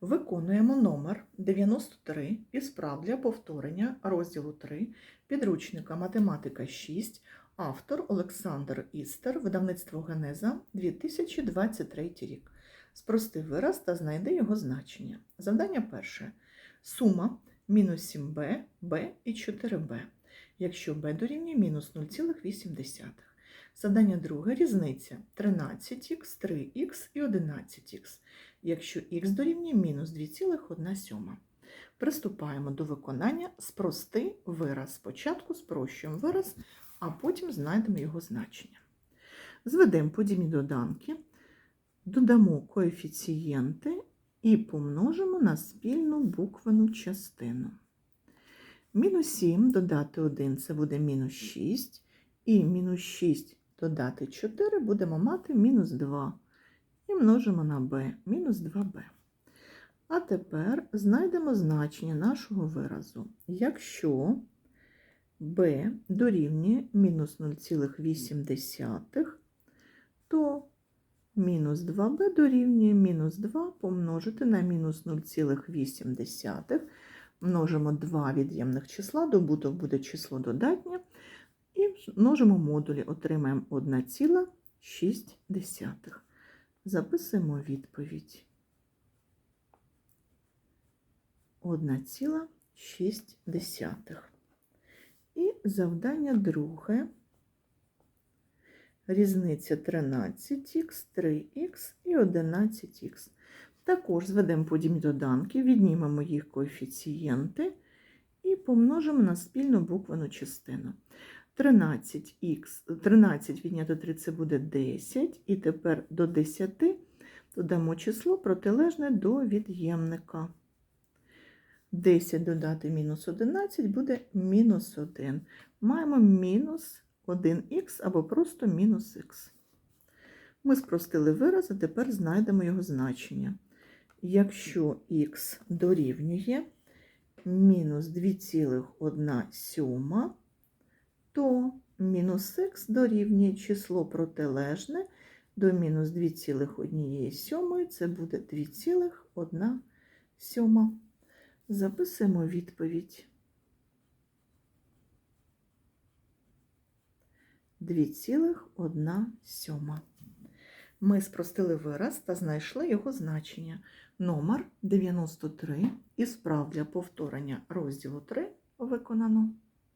Виконуємо номер 93 із справ для повторення розділу 3 підручника Математика 6, автор Олександр Істер, видавництво Генеза 2023 рік. Спрости вираз та знайди його значення. Завдання перше. Сума мінус 7b, b і 4b, якщо b дорівнює мінус 0,8. Завдання друге. Різниця 13х, 3х і 11х якщо х дорівнює мінус 2,1. Приступаємо до виконання спрости вираз. Спочатку спрощуємо вираз, а потім знайдемо його значення. Зведемо подібні доданки, додамо коефіцієнти і помножимо на спільну буквену частину. Мінус 7 додати 1 це буде мінус 6, і мінус 6 додати 4 будемо мати мінус 2 і множимо на b, мінус 2b. А тепер знайдемо значення нашого виразу. Якщо b дорівнює мінус 0,8, то мінус 2b дорівнює мінус 2 помножити на мінус 0,8. Множимо два від'ємних числа, добуток буде число додатнє, і множимо модулі, отримаємо 1,6. Записуємо відповідь. 1,6. І завдання друге. Різниця 13х, 3х і 11х. Також зведемо подібні доданки, віднімемо їх коефіцієнти і помножимо на спільну буквену частину. 13х, 13 віднято 3 це буде 10, і тепер до 10 додамо число протилежне до від'ємника. 10 додати мінус 11 буде мінус 1. Маємо мінус 1х або просто мінус х. Ми спростили вираз, а тепер знайдемо його значення. Якщо х дорівнює мінус 2,1 то мінус х дорівнює число протилежне до мінус 2,1 це буде 2,1 сьома. Записуємо відповідь. 2,1 сьома. Ми спростили вираз та знайшли його значення. Номер 93 із справ для повторення розділу 3 виконано.